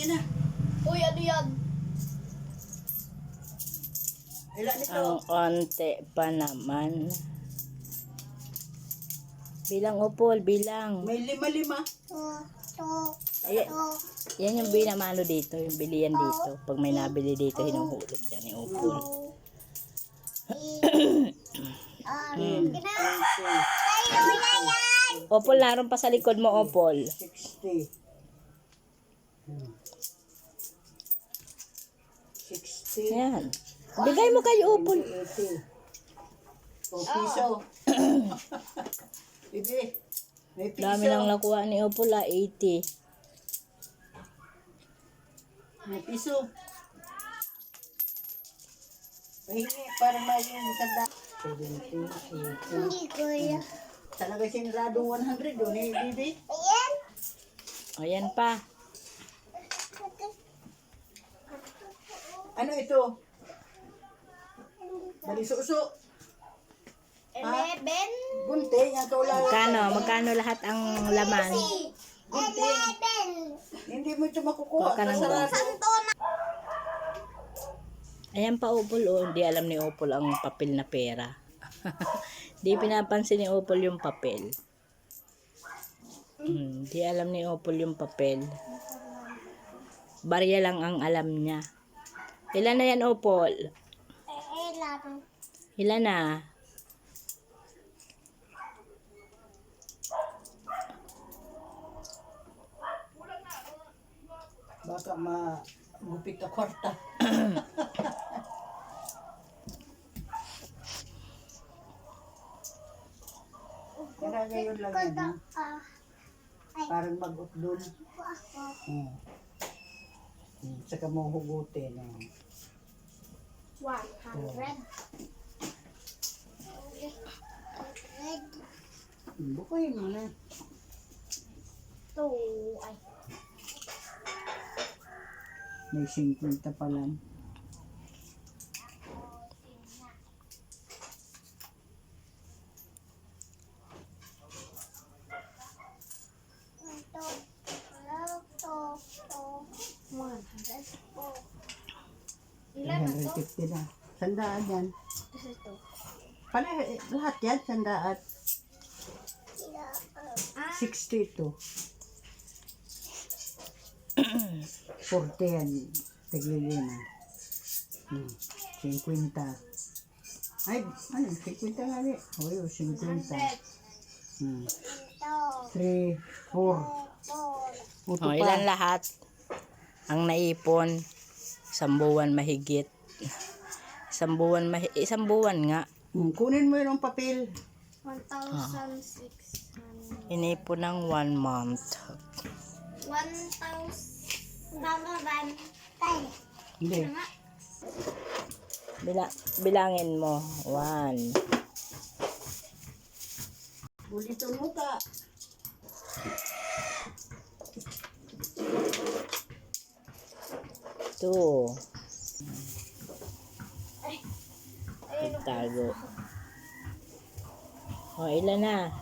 Malaki na. Uy, ano yan? Ilan nito? Ang onte pa naman. Bilang upol, bilang. May lima-lima. Ayan, yan yung binamano dito, yung bilian dito. Pag may nabili dito, hinuhulog yan yung upol. Hmm. Opol, naroon pa sa likod mo, Opol. 60. Hmm. 60. Yan. Bigay mo kay Opol. 80. O piso. Bibi. May piso. Dami nang nakuha ni Opol, ah, 80. May piso. Pahingi para may yung tanda. 70, 80. Hindi ko yan. Talaga sinarado 100 doon eh, Bibi. Ayan. O, yan pa. Ano ito? Balisuso. Eleven. Bunte, yung kaulaw. Magkano? Magkano lahat ang laman? Bunte. Eleven. Hindi mo ito makukuha. Kuha ka ng. Santo na. Ayan pa Opol, oh. Hindi alam ni Opol ang papel na pera. Hindi pinapansin ni Opol yung papel. Hmm, Hindi alam ni Opol yung papel. Barya lang ang alam niya. Ilan na yan, Opol? Eleven. Ilan na? Baka magupit na kwarta. Kaya ngayon lang yan? Ah. Parang mag-utdol. Hmm. Hmm. Saka mo hugutin. Oh. One hundred. Hmm, Bukuhin mo na. Two. Ay. May 50 pa lang. 150 na. Sandaan yan. Pala, eh, lahat yan, sandaan. 62. 40 yan, taglilina. Hmm. 50. Ay, ano, 50 nga rin. Uy, 50. Hmm. 3, 4. O, ilan lahat ang naipon? Sambuan mahigit. Isang buwan, mahi- isang buwan nga. Hmm, kunin mo yung papel. One thousand six hundred. Inipon ng one month. One thousand. Tama Ten. Hindi. Bila, bilangin mo. One. Ulitin mo ka. Two. Tago. O, ilan na?